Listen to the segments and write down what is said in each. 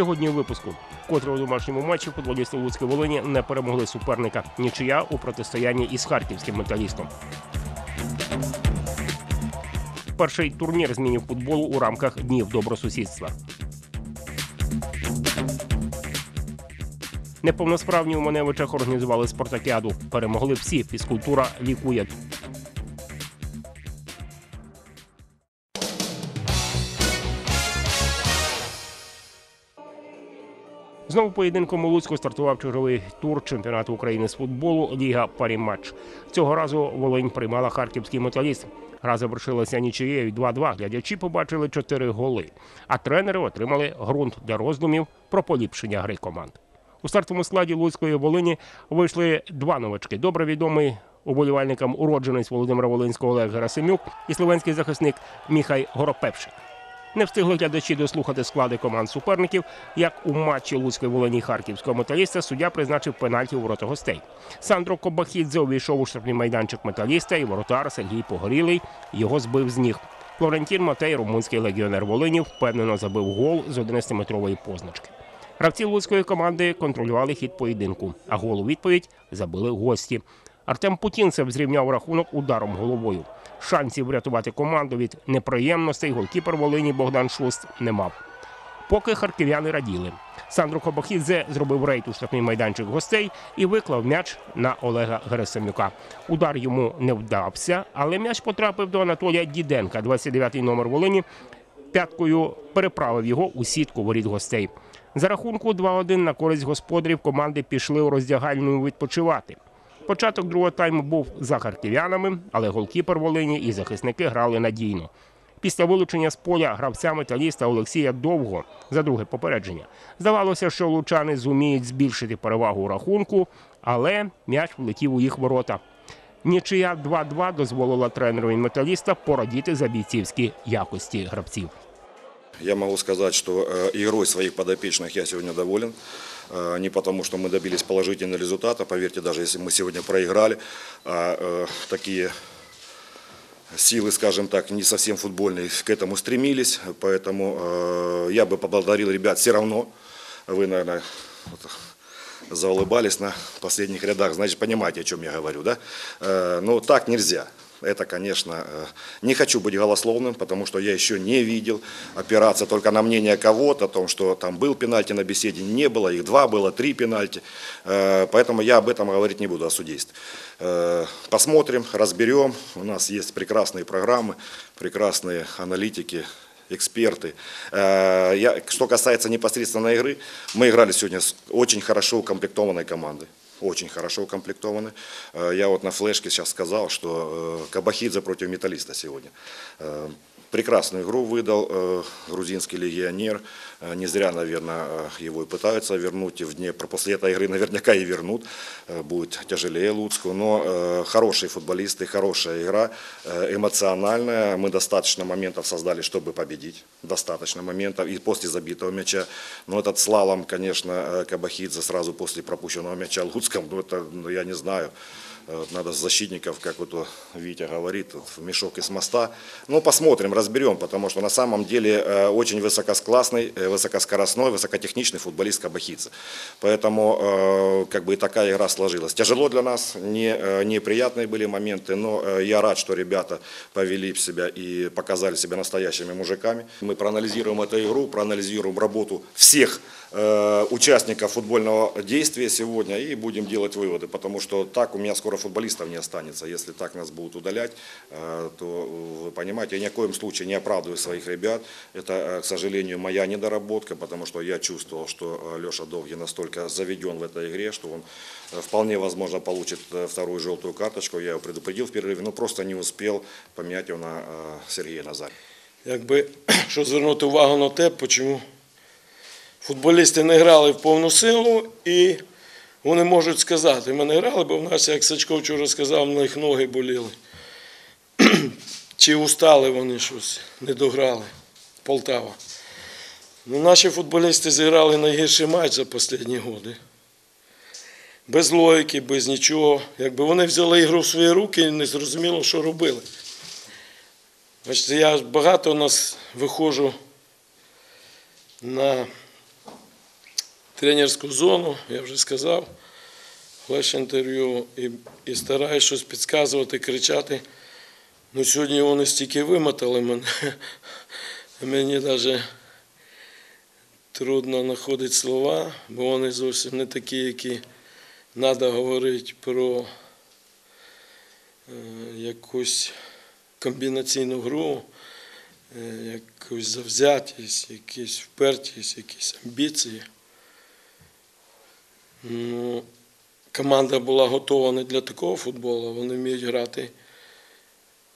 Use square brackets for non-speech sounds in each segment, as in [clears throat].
Сьогодні у випуску, котре у домашньому матчі футболісти Луцької Волині не перемогли суперника. Нічия у протистоянні із харківським металістом. Перший турнір змінів футболу у рамках днів добросусідства. Неповносправні у Маневичах організували спартакіаду. Перемогли всі. Фізкультура лікує. Знову поєдинком у Луцьку стартував черговий тур чемпіонату України з футболу Ліга Паріматч. Цього разу Волинь приймала харківський металіст. Гра завершилася нічиєю 2-2. Глядачі побачили чотири голи, а тренери отримали ґрунт для роздумів про поліпшення гри команд. У стартовому складі Луцької Волині вийшли два новачки. Добре відомий уболівальникам уродженець Володимира Волинського Олег Герасимюк і словенський захисник Міхай Горопепшик. Не встигли глядачі дослухати склади команд суперників. Як у матчі Луцької Волині харківського металіста суддя призначив пенальті у ворота гостей. Сандро Кобахідзе увійшов у штрафний майданчик металіста, і воротар Сергій Погорілий його збив з ніг. Флорентін Матей, румунський легіонер Волині, впевнено забив гол з 11-метрової позначки. Гравці луцької команди контролювали хід поєдинку, а гол у відповідь забили гості. Артем Путінцев зрівняв рахунок ударом головою. Шансів врятувати команду від неприємностей голкіпер Волині Богдан Шуст не мав. Поки харків'яни раділи. Сандро Кобахідзе зробив рейд у штрафний майданчик гостей і виклав м'яч на Олега Герасимюка. Удар йому не вдався, але м'яч потрапив до Анатолія Діденка, 29-й номер Волині. П'яткою переправив його у сітку воріт гостей. За рахунку 2-1 на користь господарів команди пішли у роздягальну відпочивати. Початок другого тайму був за харків'янами, але голкіпер Волині і захисники грали надійно. Після вилучення з поля гравця металіста Олексія Довго за друге попередження. Здавалося, що лучани зуміють збільшити перевагу у рахунку, але м'яч влетів у їх ворота. Нічия 2-2 дозволила тренерові металіста порадіти за бійцівські якості гравців. Я могу сказать, что э, игрой своих подопечных я сегодня доволен. Э, Не потому, что мы добились положительного результата, поверьте, даже если мы сегодня проиграли, а э, такие силы, скажем так, не совсем футбольные, к этому стремились. Поэтому э, я бы поблагодарил ребят все равно. Вы, наверное, заулыбались на последних рядах, значит, понимаете, о чем я говорю, да? Э, Но так нельзя. Это, конечно, э, не хочу быть голословным, потому что я еще не видел опираться только на мнение кого-то о том, что там был пенальти на беседе, не было, их два было, три пенальти. Э, Поэтому я об этом говорить не буду, о судействе. Э, Посмотрим, разберем. У нас есть прекрасные программы, прекрасные аналитики, эксперты. Я, что касается непосредственно игры, мы играли сегодня с очень хорошо укомплектованной командой. Очень хорошо укомплектованы. Э, Я вот на флешке сейчас сказал, что э, Кабахидзе против Металлиста сегодня. Прекрасную игру выдал э, грузинский легионер. Э, Не зря, наверное, э, его и пытаются вернуть. В Днепр после этой игры [laughs] наверняка и вернут. Будет тяжелее Луцку. Но хорошие футболисты, хорошая игра, эмоциональная. Мы достаточно моментов создали, чтобы победить. Достаточно моментов. И после забитого мяча. Но этот слалом, конечно, Кабахидзе сразу после пропущенного мяча Луцком, ну это, ну, я не знаю. Э, Надо защитников, как вот у Витя говорит, в мешок из моста. Ну, посмотрим, разберем, потому что на самом деле э, очень высококлассный, э, высокоскоростной, высокотехничный футболист Кабахидзе. Поэтому э, как бы и такая игра сложилась. Тяжело для нас, не, э, неприятные были моменты, но э, я рад, что ребята повели себя и показали себя настоящими мужиками. Мы проанализируем эту игру, проанализируем работу всех э, участников футбольного действия сегодня и будем делать выводы, потому что так у меня скоро футболистов не останется. Если так нас будут удалять, э, то э, вы понимаете, я ни в коем случае не оправдываю своих ребят. Это, э, к сожалению, моя недоработка, потому что я чувствовал, что Леша Довгий настолько заведен в этой игре, что он вполне возможно получит вторую желтую карточку. Я его предупредил в перерыве, но просто не успел поменять его на Сергея Назаря. Якби що звернути увагу на те, чому футболісти не грали в повну силу, і вони можуть сказати, ми не грали, бо в нас, як Сачко вчора сказав, в них ноги боліли. [clears throat] Чи устали вони щось, не дограли. Полтава. Ну, наші футболісти зіграли найгірший матч за останні роки. Без логіки, без нічого. Якби вони взяли ігру в свої руки і не зрозуміло, що робили. Бачите, я багато у нас виходжу на тренерську зону, я вже сказав, флеш інтерв'ю і, і стараюсь щось підказувати, кричати. Ну, сьогодні вони стільки вимотали мене. [laughs] Мені навіть трудно знаходити слова, бо вони зовсім не такі, які треба говорити про е, якусь комбінаційну гру, е, якусь завзятість, якусь впертість, якісь амбіції. Ну, команда була готова не для такого футболу, вони вміють грати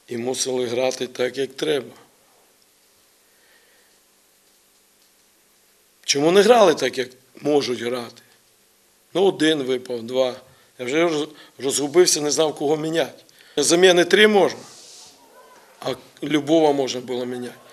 і мусили грати так, як треба. Чому не грали так, як можуть грати? Ну, один випав, два. Я вже розгубився, не знав, кого міняти. Заміни три можна, а любого можна було міняти.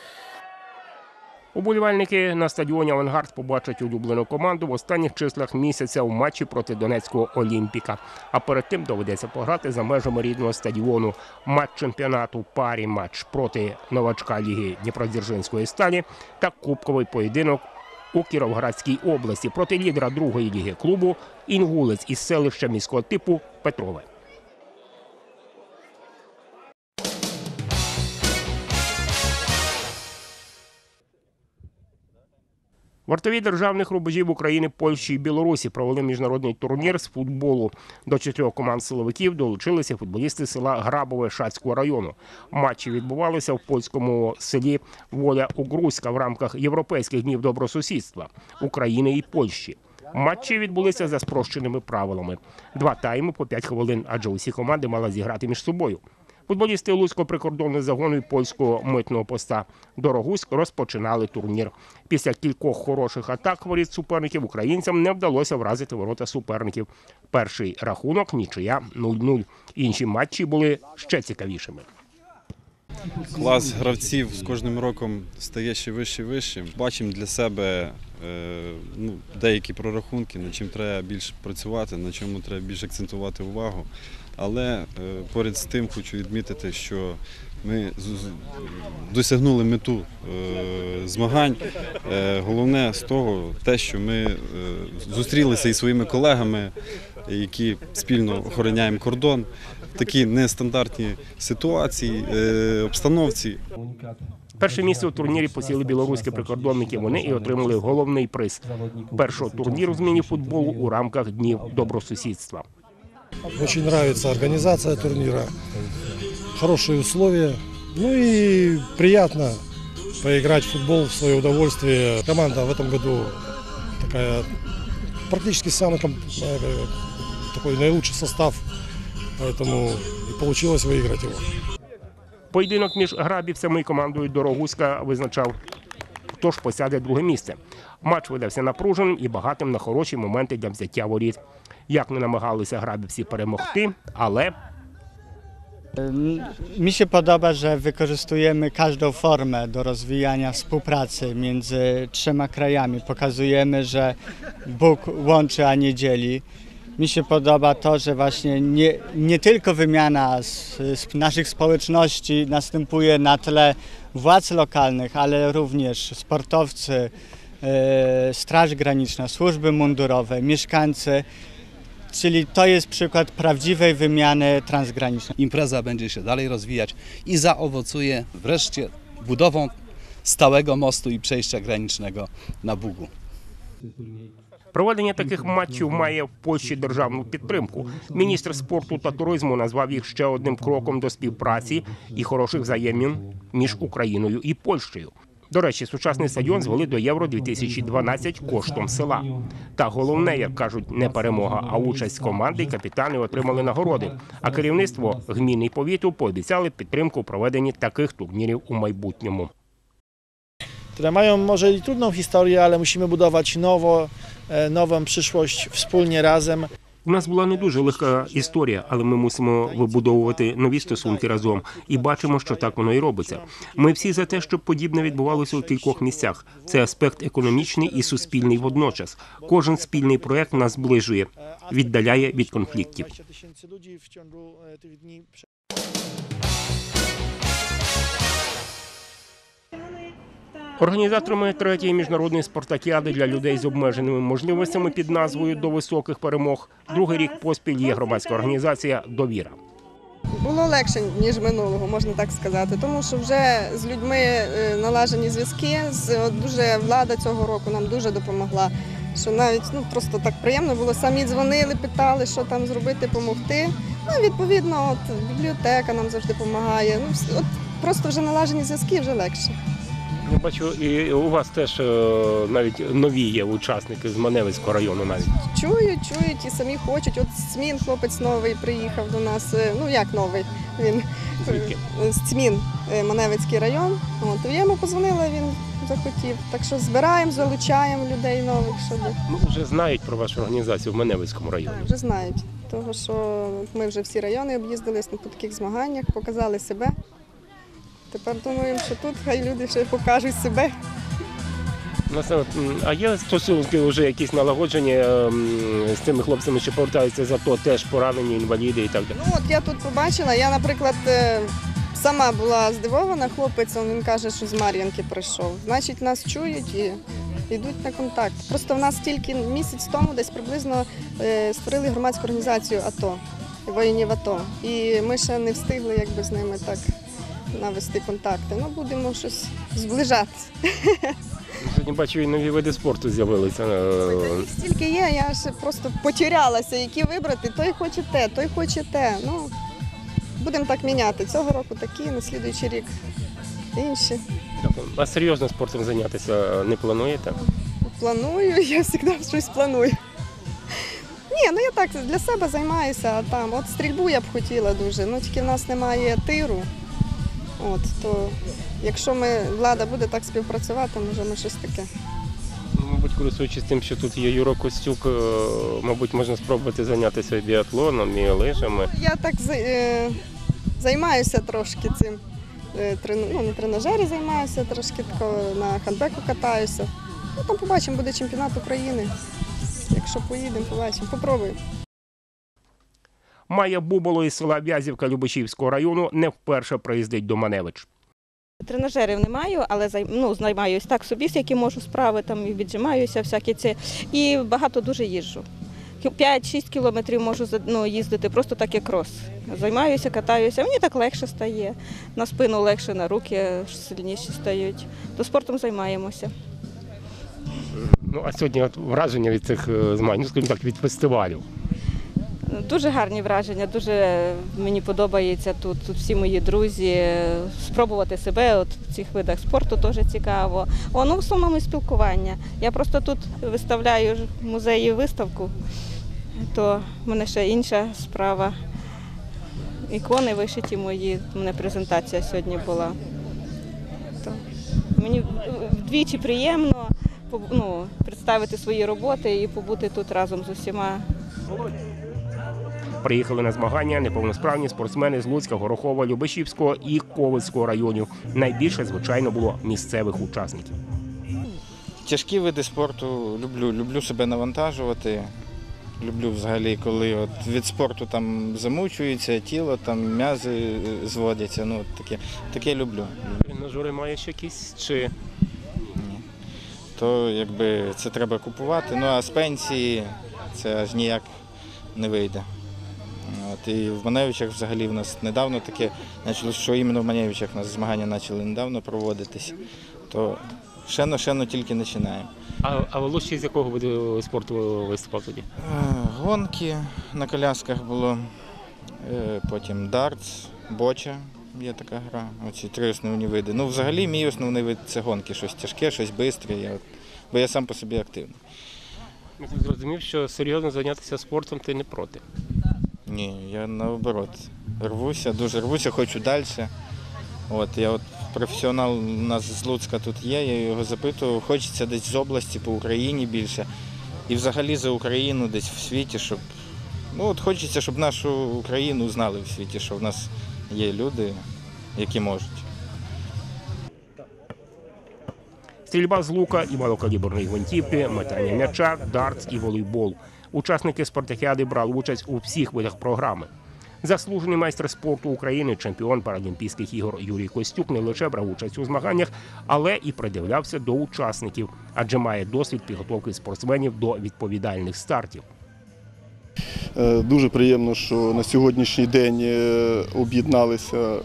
Уболівальники на стадіоні Авангард побачать улюблену команду в останніх числах місяця у матчі проти Донецького Олімпіка. А перед тим доведеться пограти за межами рідного стадіону. Матч чемпіонату парі матч проти новачка ліги Дніпродзержинської сталі та кубковий поєдинок у Кіровоградській області проти лідера другої ліги клубу Інгулець із селища міського типу Петрове. Вартові державних рубежів України, Польщі і Білорусі провели міжнародний турнір з футболу. До чотирьох команд силовиків долучилися футболісти села Грабове Шацького району. Матчі відбувалися в польському селі Воля Угруська в рамках європейських днів добросусідства України і Польщі. Матчі відбулися за спрощеними правилами. Два тайми по 5 хвилин, адже усі команди мали зіграти між собою. Футболісти Луцького прикордонного загону і польського митного поста Дорогуськ розпочинали турнір. Після кількох хороших атак воріт суперників українцям не вдалося вразити ворота суперників. Перший рахунок нічия 0-0. Інші матчі були ще цікавішими. Клас гравців з кожним роком стає ще вище і вище. Бачимо для себе е, ну, деякі прорахунки, над чим треба більше працювати, на чому треба більше акцентувати увагу. Але е, поряд з тим хочу відмітити, що ми досягнули мету е, змагань. Головне з того те, що ми зустрілися із своїми колегами, які спільно охороняємо кордон. В такій нестандартній ситуації, е, обстановці. Перше місце у турнірі посіли білоруські прикордонники. Вони і отримали головний приз першого турніру з міні-футболу у рамках днів добросусідства. Очень нравится организация турнира, хорошие условия. Ну и приятно поиграть в футбол в свое удовольствие. Команда в этом году такая практически самый ком- э, такой наилучший состав, поэтому и получилось выиграть его. Поєдинок між грабівцями і командою Дорогуська визначав, хто ж посяде друге місце. Матч видався напруженим і багатим на хороші моменти для взяття воріт. Як не намагалися грабівці перемогти, але Mi się podoba, że wykorzystujemy każdą formę do rozwijania współpracy między trzema krajami. Pokazujemy, że Bóg łączy, a nie dzieli. Mi się podoba to, że właśnie nie, nie tylko wymiana z, z naszych społeczności następuje na tle władz lokalnych, ale również sportowcy, e, Straż Graniczna, służby mundurowe, mieszkańcy. Czyli to jest przykład prawdziwej wymiany transgranicznej. impreza będzie się dalej rozwijać i zaowocuje wreszcie budową stałego mostu i przejścia granicznego na Bugu. Проведення таких матчів має в Польщі державну підтримку. Міністр спорту та туризму назвав їх ще одним кроком до співпраці і хороших взаємин між Україною і Польщею. До речі, сучасний стадіон звели до Євро 2012 коштом села. Та головне, як кажуть, не перемога, а участь команди і капітани отримали нагороди. А керівництво гміни і повіту пообіцяли підтримку у проведенні таких турнірів у майбутньому. które mają może i trudną historię, ale musimy budować nowo, nową przyszłość wspólnie razem. У нас була не дуже легка історія, але ми мусимо вибудовувати нові стосунки разом і бачимо, що так воно і робиться. Ми всі за те, щоб подібне відбувалося у кількох місцях. Це аспект економічний і суспільний водночас. Кожен спільний проект нас зближує, віддаляє від конфліктів. Організаторами третьої міжнародної спартакіади для людей з обмеженими можливостями під назвою До високих перемог другий рік поспіль є громадська організація Довіра. Було легше, ніж минулого, можна так сказати, тому що вже з людьми е, налажені зв'язки. Дуже влада цього року нам дуже допомогла. Що навіть ну просто так приємно було. Самі дзвонили, питали, що там зробити, допомогти. Ну відповідно, от бібліотека нам завжди допомагає. Ну от просто вже налажені зв'язки, вже легше. Я бачу, і у вас теж е, навіть нові є учасники з Маневицького району навіть. Чують, чують і самі хочуть. От Цмін хлопець новий приїхав до нас. е, Ну як новий? Він Звідки? е, з Цмін, Маневицький район. От я йому позвонила, він захотів. Так що збираємо, залучаємо людей нових, щоб Ну, вже знають про вашу організацію в Маневицькому районі. так, вже знають. Того, що ми вже всі райони об'їздили на таких змаганнях, показали себе. Тепер думаємо, що тут хай люди ще покажуть себе. М, а є стосунки вже якісь налагоджені ем, з тими хлопцями, що повертаються за то, теж поранені, інваліди і так далі. Ну от я тут побачила, я, наприклад, е, сама була здивована хлопцем, він каже, що з Мар'янки прийшов. Значить, нас чують і йдуть на контакт. Просто в нас тільки місяць тому десь приблизно е, створили громадську організацію АТО, воїнів АТО. І ми ще не встигли якби з ними так навести контакти. Ну, будемо щось зближатися. Сьогодні бачу, і нові види спорту з'явилися. е, Стільки є, я ще просто потерялася, які вибрати. Той хоче те, той хоче те. Ну, будемо так міняти. Цього року такі, на слідуючий рік інші. А серйозно спортом зайнятися е, не плануєте? Планую, я завжди щось планую. Ні, ну я так для себе займаюся, а там от стрільбу я б хотіла дуже, ну тільки в нас немає тиру. От, то якщо ми, влада буде так співпрацювати, може ми щось таке. Ну, Мабуть, користуючись тим, що тут є Юро Костюк, е, мабуть, можна спробувати зайнятися і біатлоном, і лижами. Я так е, займаюся трошки цим. Е, ну, на тренажері займаюся, трошки тако на хандбеку катаюся. Ну, там побачимо, буде чемпіонат України. Якщо поїдемо, побачимо. Попробуємо. Майя Буболо із села В'язівка Любичівського району не вперше приїздить до Маневич. Тренажерів не маю, але ну, займаюся так собі, які можу справи, там і віджимаюся, всякі ці. І багато дуже їжджу. Кі- 5-6 кілометрів можу ну, їздити, просто так як крос. Займаюся, катаюся. Мені так легше стає. На спину легше, на руки сильніші стають. То спортом займаємося. Ну а сьогодні от враження від цих е, змагань, ну скажімо так, від фестивалю. Дуже гарні враження, дуже мені подобається тут. Тут всі мої друзі. Спробувати себе от в цих видах спорту теж цікаво. О, ну, в основному спілкування. Я просто тут виставляю в музеї виставку, то в мене ще інша справа. Ікони вишиті мої. У мене презентація сьогодні була. То мені вдвічі приємно ну, представити свої роботи і побути тут разом з усіма Приїхали на змагання неповносправні спортсмени з Луцька, Горохова, Любешівського і Ковицького районів. Найбільше, звичайно, було місцевих учасників. Тяжкі види спорту люблю. Люблю себе навантажувати. Люблю взагалі, коли от від спорту там замучується тіло, там м'язи е, зводяться. Ну, таке, таке люблю. Тренажери маєш якісь чи ні. То якби це треба купувати. Ну а з пенсії це аж ніяк не вийде. От, і в Маневичах взагалі в нас недавно таке, почалось, що іменно в Маневичах у нас змагання почали недавно проводитись, то шено, шено тільки починаємо. а, а Волоші з якого виду спорту виступав тоді? Е, Гонки на колясках було, е, потім дартс, боча, є така гра. Оці три основні види. Ну, взагалі, мій основний вид це гонки, щось тяжке, щось швидке, я бо я сам по собі активний. Ти зрозумів, що серйозно зайнятися спортом ти не проти. Ні, я наоборот рвуся, дуже рвуся, хочу далі. От, я от професіонал у нас з Луцька тут є, я його запитував, хочеться десь з області по Україні більше. І взагалі за Україну десь в світі, щоб. Ну от хочеться, щоб нашу Україну знали в світі, що в нас є люди, які можуть. Стрільба з лука і малокаліберної гвинтівки, метання м'яча, дартс і волейбол. Учасники спартакіади брали участь у всіх видах програми. Заслужений майстер спорту України, чемпіон Паралімпійських ігор Юрій Костюк не лише брав участь у змаганнях, але і придивлявся до учасників, адже має досвід підготовки спортсменів до відповідальних стартів. Е, Дуже приємно, що на сьогоднішній день е, об'єдналися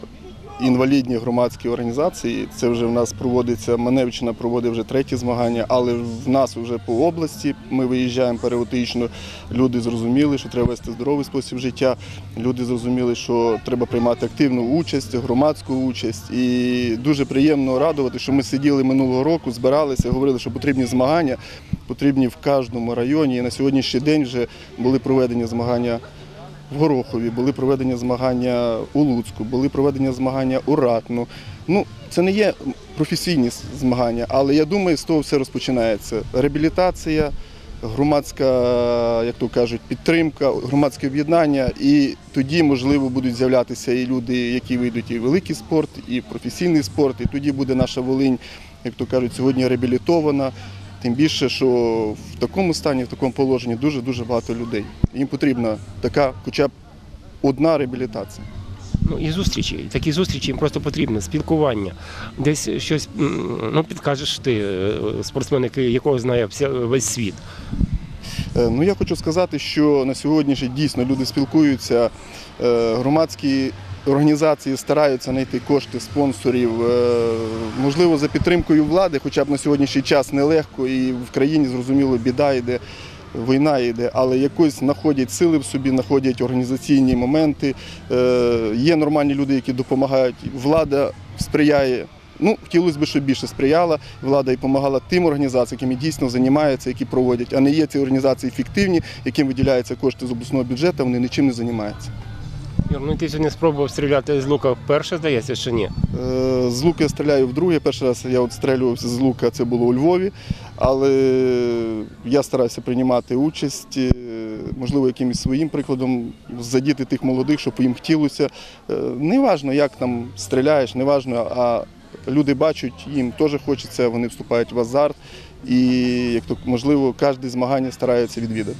інвалідні громадські організації. Це вже в нас проводиться, Маневичина проводить вже треті змагання, але в нас вже по області ми виїжджаємо періодично. Люди зрозуміли, що треба вести здоровий спосіб життя. Люди зрозуміли, що треба приймати активну участь, громадську участь. І дуже приємно радувати, що ми сиділи минулого року, збиралися, говорили, що потрібні змагання, потрібні в кожному районі. І на сьогоднішній день вже були проведені змагання в Горохові, були проведені змагання у Луцьку, були проведені змагання у Ратну. Ну, це не є професійні змагання, але я думаю, з того все розпочинається. Реабілітація, громадська, як то кажуть, підтримка, громадське об'єднання, і тоді, можливо, будуть з'являтися і люди, які вийдуть і в великий спорт, і в професійний спорт, і тоді буде наша Волинь, як то кажуть, сьогодні реабілітована. Тим більше, що в такому стані, в такому положенні дуже-дуже багато людей. Їм потрібна така хоча б одна реабілітація. Ну і зустрічі. Такі зустрічі їм просто потрібно, спілкування. Десь щось ну, підкажеш ти, е, спортсмен, якого знає весь світ. Е, Ну я хочу сказати, що на сьогоднішній дійсно люди спілкуються, е, громадські організації стараються знайти кошти спонсорів. Е, Можливо, за підтримкою влади, хоча б на сьогоднішній час нелегко, і в країні зрозуміло біда йде. Війна йде, але якось знаходять сили в собі, знаходять організаційні моменти. Е, Є нормальні люди, які допомагають. Влада сприяє. Ну, хотілося б, щоб більше сприяла влада і допомагала тим організаціям, якими дійсно займаються, які проводять, а не є ці організації фіктивні, яким виділяються кошти з обласного бюджету, вони нічим не займаються. Юр, ну ти сьогодні спробував стріляти з лука вперше, здається, чи ні? Е, З лука я стріляю вдруге. Перший раз я от стрілювався з лука, це було у Львові, але я стараюся приймати участь, е, можливо, якимось своїм прикладом, задіти тих молодих, щоб їм хотілося. Е, Неважно, як там стріляєш, неважно, а люди бачать, їм теж хочеться, вони вступають в азарт. І як то можливо, кожне змагання старається відвідати.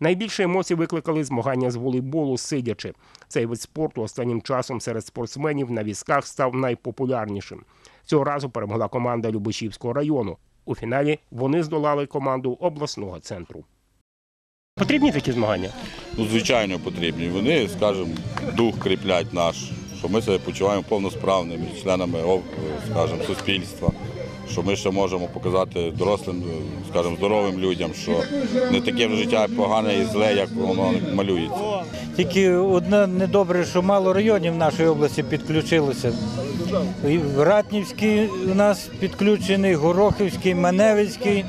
Найбільше емоцій викликали змагання з волейболу сидячи. Цей вид спорту останнім часом серед спортсменів на візках став найпопулярнішим. Цього разу перемогла команда Любичівського району. У фіналі вони здолали команду обласного центру. Потрібні такі змагання? Ну, звичайно, потрібні. Вони, скажімо, дух кріплять наш, що ми себе почуваємо повносправними членами скажімо, суспільства, що ми ще можемо показати дорослим, скажімо, здоровим людям, що не таке вже життя погане і зле, як воно малюється. Тільки одне недобре, що мало районів нашої області підключилося. Ратнівський у нас підключений, Горохівський, Маневицький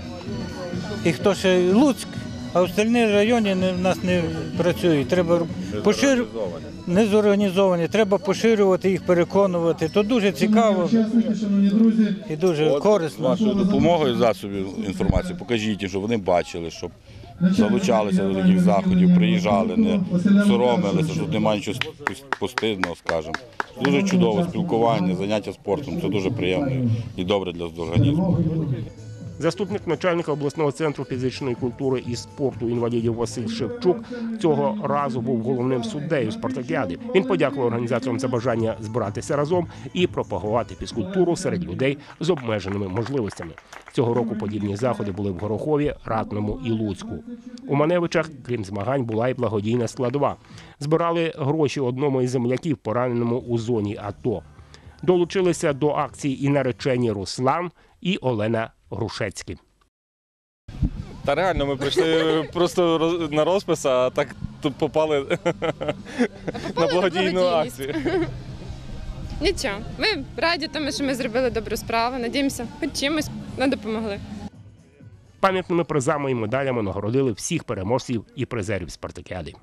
і хто ще Луцьк. А в остальні райони не- в нас не працюють. Треба поширювати. Не зорганізовані, треба поширювати їх, переконувати. То дуже цікаво і дуже От корисно. Вашою допомогою засобів інформації покажіть, їм, щоб вони бачили, щоб залучалися до таких заходів, приїжджали, не соромилися, що тут немає нічого постидного, скажімо. Дуже чудове спілкування, заняття спортом. Це дуже приємно і добре для організму. Заступник начальника обласного центру фізичної культури і спорту інвалідів Василь Шевчук цього разу був головним суддею спартакіади. Він подякував організаторам за бажання збиратися разом і пропагувати фізкультуру серед людей з обмеженими можливостями. Цього року подібні заходи були в Горохові, Ратному і Луцьку. У Маневичах, крім змагань, була й благодійна складова. Збирали гроші одному із земляків, пораненому у зоні АТО. Долучилися до акції і наречені Руслан і Олена Грушецькі. Та реально, ми прийшли просто на розпис, а так тут попали [laughs] на благодійну акцію. [laughs] Нічого, ми раді тому, що ми зробили добру справу. Надіємося, хоч чимось не допомогли. Пам'ятними призами і медалями нагородили всіх переможців і призерів спартакіади.